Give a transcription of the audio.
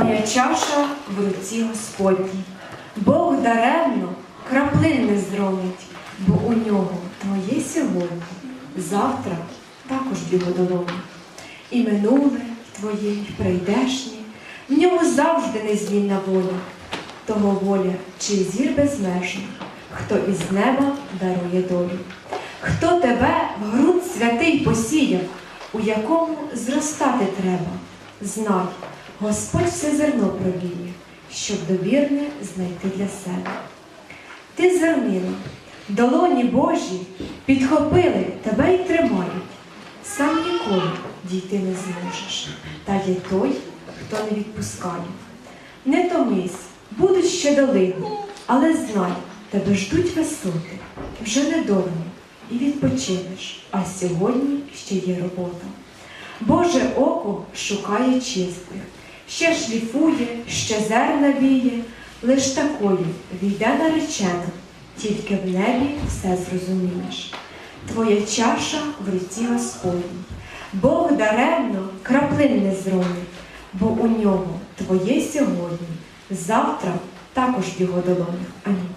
Твоя чаша в руці Господній. Бог даремно краплин не зронить, бо у нього твоє сьогодні, завтра також його долоні. І минуле твоє, й прийдешнє, в ньому завжди незмінна воля, того воля, чи зір безмежний, хто із неба дарує долю. Хто тебе в ґрунт святий посіяв, у якому зростати треба, знай, Господь все зерно провіє, щоб довірне знайти для себе. Ти зернина, долоні Божі підхопили тебе й тримають. Сам ніколи дійти не зможеш, та є той, хто не відпускає. Не томись, будуть ще долини, але знай, тебе ждуть висоти, вже недовго і відпочинеш, а сьогодні ще є робота. Боже око шукає чистих, ще шліфує, ще зерна віє, лиш такою війде наречена, тільки в небі все зрозумієш. Твоя чаша в руці Господній, Бог даремно краплин не зронить, бо у нього твоє сьогодні, завтра також в його долонях. Амінь.